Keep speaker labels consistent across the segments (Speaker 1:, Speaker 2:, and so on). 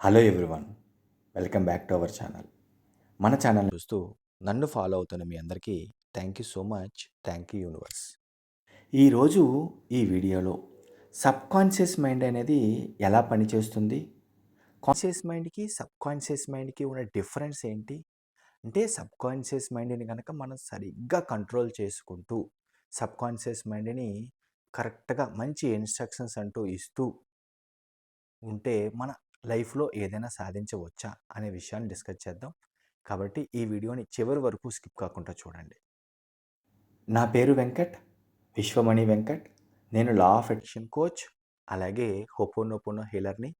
Speaker 1: Hello everyone welcome back to our channel మన channel
Speaker 2: చూస్తూ నన్ను ఫాలో అవుతున్న మీ అందరికీ thank you so much thank you universe
Speaker 1: ఈరోజు ఈ వీడియోలో సబ్ కాన్షియస్ మైండ్ అనేది ఎలా పనిచేస్తుంది?
Speaker 2: కాన్షియస్ మైండ్కి సబ్ కాన్షియస్ మైండ్కి ఉన్న డిఫరెన్స్ ఏంటి? అంటే సబ్ కాన్షియస్ మైండ్ని కనుక మనం సరిగ్గా కంట్రోల్ చేసుకుంటూ సబ్ కాన్షియస్ మైండ్ని కరెక్ట్గా మంచి ఇన్స్ట్రక్షన్స్ అంటూ ఇస్తూ ఉంటే మన లైఫ్లో ఏదైనా సాధించవచ్చా అనే విషయాన్ని డిస్కస్ చేద్దాం. కాబట్టి ఈ వీడియోని చివరి వరకు స్కిప్ కాకుండా చూడండి.
Speaker 1: నా పేరు వెంకట్ విశ్వమణి వెంకట్. నేను లా ఆఫ్
Speaker 2: అట్రాక్షన్ కోచ్ అలాగే హోపోనోపోనో హీలర్ని.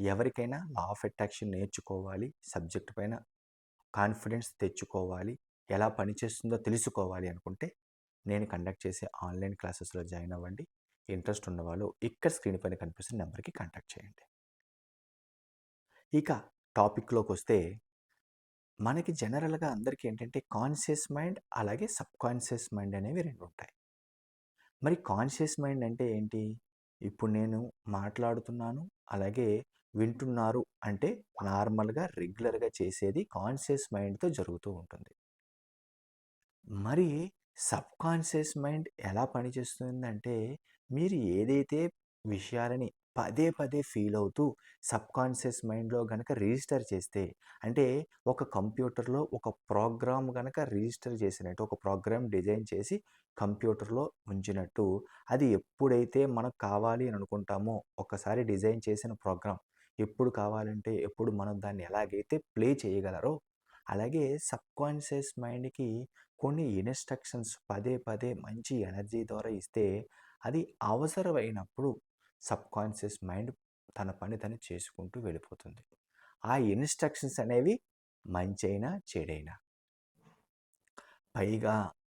Speaker 2: ఎవరికైనా లా ఆఫ్ అట్రాక్షన్ నేర్చుకోవాలి సబ్జెక్ట్ పైన కాన్ఫిడెన్స్ తెచ్చుకోవాలి ఎలా పనిచేస్తుందో తెలుసుకోవాలి అనుకుంటే నేను కండక్ట్ చేసే ఆన్లైన్ క్లాసెస్లో జాయిన్ అవ్వండి. ఇంట్రెస్ట్ ఉన్నవాళ్ళు ఇక్కడ స్క్రీన్ పైన కనిపిస్తున్న నెంబర్కి కాంటాక్ట్ చేయండి. ఇక టాపిక్లోకి వస్తే మనకి జనరల్గా అందరికీ ఏంటంటే కాన్షియస్ మైండ్ అలాగే సబ్ కాన్షియస్ మైండ్ అనేవి రెండు ఉంటాయి మరి కాన్షియస్ మైండ్ అంటే ఏంటి? ఇప్పుడు నేను మాట్లాడుతున్నాను అలాగే వింటున్నారు అంటే నార్మల్గా రెగ్యులర్గా చేసేది కాన్షియస్ మైండ్తో జరుగుతూ ఉంటుంది. మరి సబ్ కాన్షియస్ మైండ్ ఎలా పనిచేస్తుందంటే మీరు ఏదైతే విషయాలని పదే పదే ఫీల్ అవుతూ సబ్ కాన్షియస్ మైండ్లో కనుక రిజిస్టర్ చేస్తే అంటే ఒక కంప్యూటర్లో ఒక ప్రోగ్రామ్ కనుక రిజిస్టర్ చేసినట్టు ఒక ప్రోగ్రామ్ డిజైన్ చేసి కంప్యూటర్లో ఉంచినట్టు అది ఎప్పుడైతే మనకు కావాలి అని అనుకుంటామో ఒకసారి డిజైన్ చేసిన ప్రోగ్రామ్ ఎప్పుడు కావాలంటే ఎప్పుడు మనం దాన్ని ఎలాగైతే ప్లే చేయగలరో అలాగే సబ్ కాన్షియస్ మైండ్కి కొన్ని ఇన్స్ట్రక్షన్స్ పదే పదే మంచి ఎనర్జీ ద్వారా ఇస్తే అది అవసరమైనప్పుడు సబ్ కాన్షియస్ మైండ్ తన పని తను చేసుకుంటూ వెళ్ళిపోతుంది. ఆ ఇన్స్ట్రక్షన్స్ అనేవి మంచైనా చెడైనా. పైగా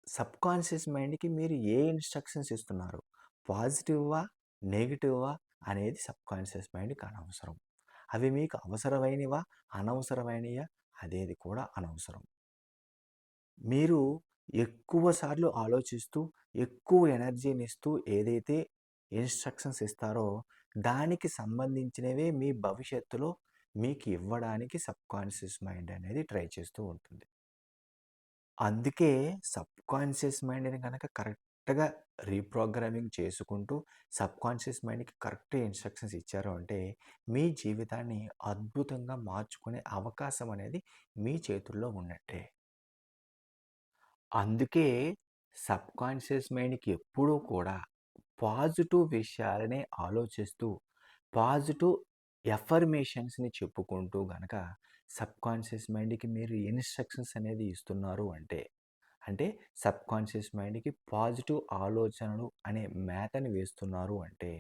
Speaker 2: సబ్ కాన్షియస్ మైండ్కి మీరు ఏ ఇన్స్ట్రక్షన్స్ ఇస్తున్నారు? పాజిటివ్వా నెగిటివ్వా అనేది సబ్ కాన్షియస్ మైండ్కి అనవసరం. అవి మీకు అవసరమైనవా అనవసరమైనవా అదేది కూడా అనవసరం. మీరు ఎక్కువ సార్లు ఆలోచిస్తూ ఎక్కువ ఎనర్జీని ఇస్తూ ఏదైతే ఇన్స్ట్రక్షన్స్ ఇస్తారో దానికి సంబంధించినవే మీ భవిష్యత్తులో మీకు ఇవ్వడానికి సబ్కాన్షియస్ మైండ్ అనేది ట్రై చేస్తూ ఉంటుంది. అందుకే సబ్కాన్షియస్ మైండ్ని కనుక కరెక్ట్గా రీప్రోగ్రామింగ్ చేసుకుంటూ సబ్కాన్షియస్ మైండ్కి కరెక్ట్ ఇన్స్ట్రక్షన్స్ ఇచ్చారు అంటే మీ జీవితాన్ని అద్భుతంగా మార్చుకునే అవకాశం అనేది మీ చేతుల్లో ఉన్నట్టే. అందుకే సబ్కాన్షియస్ మైండ్కి ఎప్పుడూ కూడా పాజిటివ్ విషయాలనే ఆలోచిస్తూ పాజిటివ్ ఎఫర్మేషన్స్ని చెప్పుకుంటూ గనక సబ్కాన్షియస్ మైండ్కి మీరు ఇన్స్ట్రక్షన్స్ అనేది ఇస్తున్నారు అంటే అంటే సబ్కాన్షియస్ మైండ్కి పాజిటివ్ ఆలోచనలు అనే మేతని వేస్తున్నారు అంటే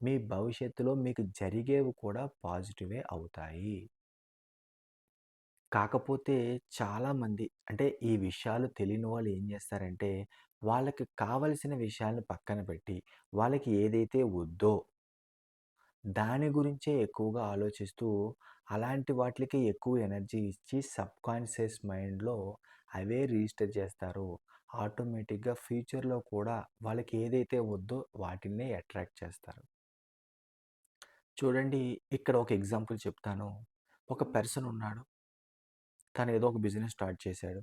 Speaker 2: మీ భవిష్యత్తులో మీకు జరిగేవి కూడా పాజిటివే అవుతాయి. కాకపోతే చాలామంది అంటే ఈ విషయాలు తెలియని వాళ్ళు ఏం చేస్తారంటే వాళ్ళకి కావలసిన విషయాలను పక్కన పెట్టి వాళ్ళకి ఏదైతే వద్దో దాని గురించే ఎక్కువగా ఆలోచిస్తూ అలాంటి వాటికి ఎక్కువ ఎనర్జీ ఇచ్చి సబ్ కాన్షియస్ మైండ్లో అవే రిజిస్టర్ చేస్తారు. ఆటోమేటిక్గా ఫ్యూచర్లో కూడా వాళ్ళకి ఏదైతే వద్దో వాటినే అట్రాక్ట్ చేస్తారు. చూడండి ఇక్కడ ఒక ఎగ్జాంపుల్ చెప్తాను. ఒక పర్సన్ ఉన్నాడు. తను ఏదో ఒక బిజినెస్ స్టార్ట్ చేశాడు.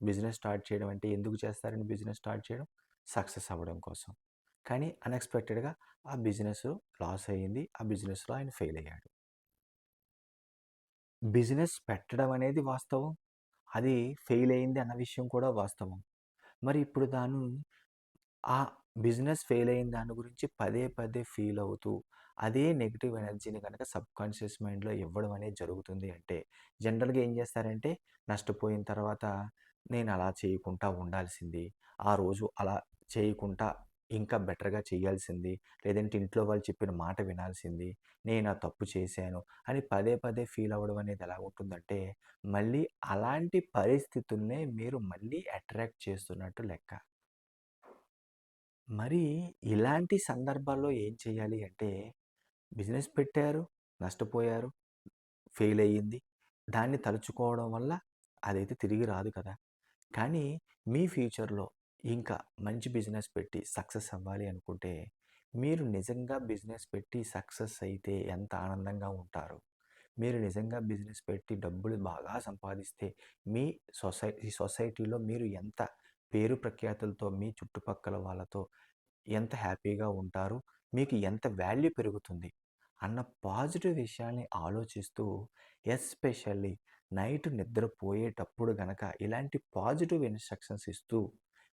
Speaker 2: బిజినెస్ స్టార్ట్ చేయడం అంటే ఎందుకు చేస్తారని బిజినెస్ స్టార్ట్ చేయడం సక్సెస్ అవ్వడం కోసం. కానీ అన్ఎక్స్పెక్టెడ్గా ఆ బిజినెస్ లాస్ అయ్యింది ఆ బిజినెస్లో ఆయన ఫెయిల్ అయ్యాడు. బిజినెస్ పెట్టడం అనేది వాస్తవం. అది ఫెయిల్ అయింది అన్న విషయం కూడా వాస్తవం. మరి ఇప్పుడు దాను ఆ బిజినెస్ ఫెయిల్ అయిన దాని గురించి పదే పదే ఫీల్ అవుతూ అదే నెగిటివ్ ఎనర్జీని కనుక సబ్కాన్షియస్ మైండ్లో ఇవ్వడం అనేది జరుగుతుంది అంటే జనరల్గా ఏం చేస్తారంటే నష్టపోయిన తర్వాత నేను అలా చేయకుండా ఉండాల్సింది. ఆ రోజు అలా చేయకుండా ఇంకా బెటర్గా చేయాల్సింది. లేదంటే ఇంట్లో వాళ్ళు చెప్పిన మాట వినాల్సింది. నేను ఆ తప్పు చేశాను అని పదే పదే ఫీల్ అవ్వడం అనేది ఎలా ఉంటుందంటే మళ్ళీ అలాంటి పరిస్థితుల్నే మీరు మళ్ళీ అట్రాక్ట్ చేస్తున్నట్టు లెక్క. మరి ఇలాంటి సందర్భాల్లో ఏం చేయాలి అంటే బిజినెస్ పెట్టారు నష్టపోయారు ఫెయిల్ అయ్యింది దాన్ని తలుచుకోవడం వల్ల అదైతే తిరిగి రాదు కదా. కానీ మీ ఫ్యూచర్లో ఇంకా మంచి బిజినెస్ పెట్టి సక్సెస్ అవ్వాలి అనుకుంటే మీరు నిజంగా బిజినెస్ పెట్టి సక్సెస్ అయితే ఎంత ఆనందంగా ఉంటారు? మీరు నిజంగా బిజినెస్ పెట్టి డబ్బులు బాగా సంపాదిస్తే మీ సొసై ఈ సొసైటీలో మీరు ఎంత పేరు ప్రఖ్యాతులతో మీ చుట్టుపక్కల వాళ్ళతో ఎంత హ్యాపీగా ఉంటారు? మీకు ఎంత వాల్యూ పెరుగుతుంది? అన్న పాజిటివ్ విషయాన్ని ఆలోచిస్తూ ఎస్పెషల్లీ నైట్ నిద్రపోయేటప్పుడు గనక ఇలాంటి పాజిటివ్ ఇన్స్ట్రక్షన్స్ ఇస్తూ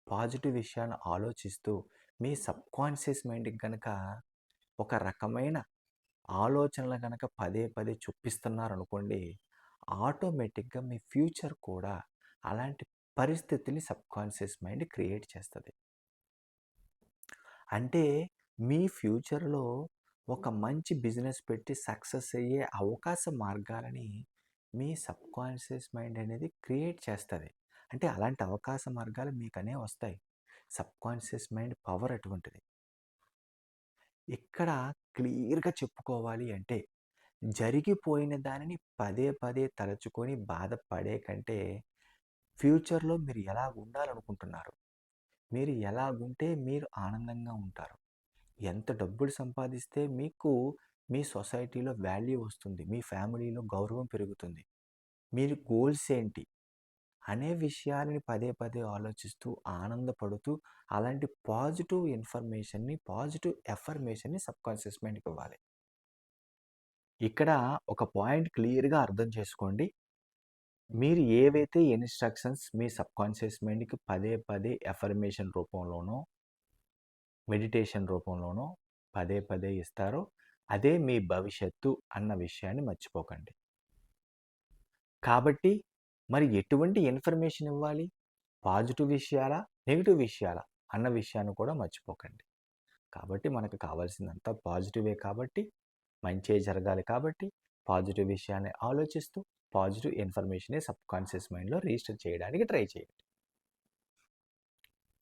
Speaker 2: పాజిటివ్ విషయాన్ని ఆలోచిస్తూ మీ సబ్కాన్షియస్ మైండ్కి గనక ఒక రకమైన ఆలోచనలు కనుక పదే పదే చూపిస్తున్నారనుకోండి ఆటోమేటిక్గా మీ ఫ్యూచర్ కూడా అలాంటి పరిస్థితిని సబ్కాన్షియస్ మైండ్ క్రియేట్ చేస్తుంది. అంటే మీ ఫ్యూచర్లో ఒక మంచి బిజినెస్ పెట్టి సక్సెస్ అయ్యే అవకాశ మార్గాలని మీ సబ్కాన్షియస్ మైండ్ అనేది క్రియేట్ చేస్తుంది. అంటే అలాంటి అవకాశ మార్గాలు మీకనే వస్తాయి. సబ్కాన్షియస్ మైండ్ పవర్ అటువంటిది. ఇక్కడ క్లియర్గా చెప్పుకోవాలి అంటే జరిగిపోయిన దానిని పదే పదే తలుచుకొని బాధపడే కంటే ఫ్యూచర్లో మీరు ఎలా ఉండాలనుకుంటున్నారు? మీరు ఎలా ఉంటే మీరు ఆనందంగా ఉంటారు? ఎంత డబ్బులు సంపాదిస్తే మీకు మీ సొసైటీలో వాల్యూ వస్తుంది. మీ ఫ్యామిలీలో గౌరవం పెరుగుతుంది. మీరు గోల్స్ ఏంటి? అనే విషయాలని పదే పదే ఆలోచిస్తూ ఆనందపడుతూ అలాంటి పాజిటివ్ ఇన్ఫర్మేషన్ని పాజిటివ్ ఎఫర్మేషన్ని సబ్కాన్షియస్ మైండ్కి ఇవ్వాలి. ఇక్కడ ఒక పాయింట్ క్లియర్గా అర్థం చేసుకోండి. మీరు ఏవైతే ఇన్స్ట్రక్షన్స్ మీ సబ్కాన్షియస్ మైండ్కి పదే పదే ఎఫర్మేషన్ రూపంలోనో మెడిటేషన్ రూపంలోనో పదే పదే ఇస్తారో అదే మీ భవిష్యత్తు అన్న విషయాన్ని మర్చిపోకండి. కాబట్టి మరి ఎటువంటి ఇన్ఫర్మేషన్ ఇవ్వాలి? పాజిటివ్ విషయాలా? నెగిటివ్ విషయాలా? అన్న విషయాన్ని కూడా మర్చిపోకండి. కాబట్టి మనకు కావాల్సిందంతా పాజిటివే కాబట్టి మంచే జరగాలి కాబట్టి పాజిటివ్ విషయాన్ని ఆలోచిస్తూ పాజిటివ్ ఇన్ఫర్మేషనే సబ్కాన్షియస్ మైండ్లో రిజిస్టర్ చేయడానికి ట్రై చేయండి.